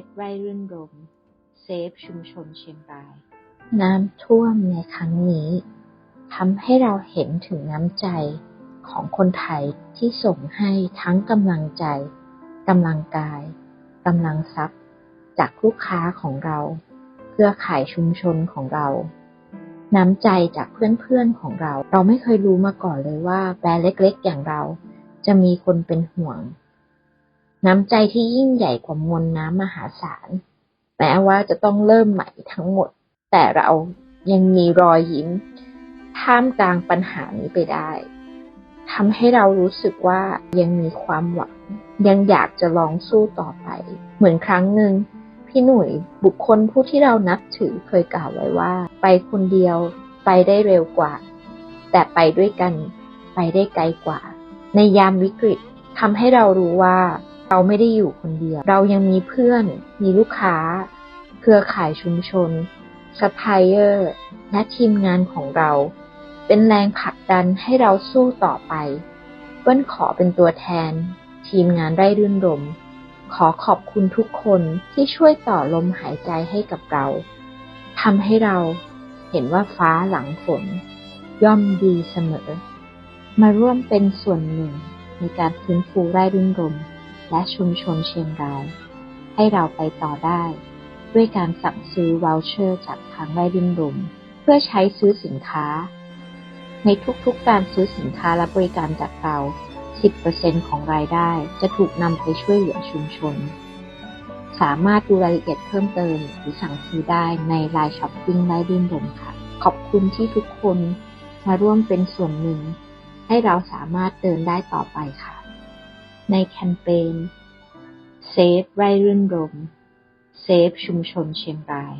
ฟไร่รื่นรม เซฟชุมชนเชียงราย น้ำท่วมในครั้งนี้ทำให้เราเห็นถึงน้ำใจของคนไทยที่ส่งให้ทั้งกำลังใจกำลังกายกำลังทรัพย์ จากลูกค้าของเราเครือขายชุมชนของเรา น้ำใจจากเพื่อนๆของเรา เราไม่เคยรู้มาก่อนเลยว่าแบรนด์เล็กๆ อย่างเรา จะมีคนเป็นห่วง น้ำใจที่ยิ่งใหญ่กว่ามวลน้ำมหาศาล แม้ว่าจะต้องเริ่มใหม่ทั้งหมด แต่เรายังมีรอยยิ้มท่ามกลางปัญหานี้ไปได้ทำให้เรารู้สึกว่ายังมีความหวัง ยังอยากจะลองสู้ต่อไป เหมือนครั้งหนึ่งพี่หนุ่ยบุคคลผู้ที่เรานับถือเคยกล่าวไว้ว่า ไปคนเดียวไปได้เร็วกว่า แต่ไปด้วยกันไปได้ไกลกว่า ในยามวิกฤตทำให้เรารู้ว่า เราไม่ได้อยู่คนเดียว เรายังมีเพื่อน มีลูกค้า เครือข่ายชุมชนซัพพลายเออร์และทีมงานของเรา เป็นแรงผลักดันให้เราสู้ต่อไปเปิ้ลขอเป็นตัวแทน ทีมงานไร่รื่นรม ขอขอบคุณทุกคนที่ช่วยต่อลมหายใจให้กับเราทำให้เราเห็นว่าฟ้าหลังฝน ย่อมดีเสมอ มาร่วมเป็นส่วนหนึ่งในการฟื้นฟูไร่รื่นรม และชุมชนเชียงราย ให้เราไปต่อได้ ด้วยการสั่งซื้อวอลเชอร์จากทางไร่รื่นรมเพื่อใช้ซื้อสินค้า ในทุกๆการซื้อสินค้าและบริการจากเรา 10%ของรายได้จะถูกนำไปช่วยเหลือชุมชน สามารถดูรายละเอียดเพิ่มเติมหรือสั่งซื้อได้ใน Line Shopping ไร่รื่นรมค่ะ ขอบคุณที่ทุกคนมาร่วมเป็นส่วนหนึ่ง ให้เราสามารถเดินได้ต่อไปค่ะ ในแคมเปญเซฟไร่รื่นรม เซฟชุมชนเชียงราย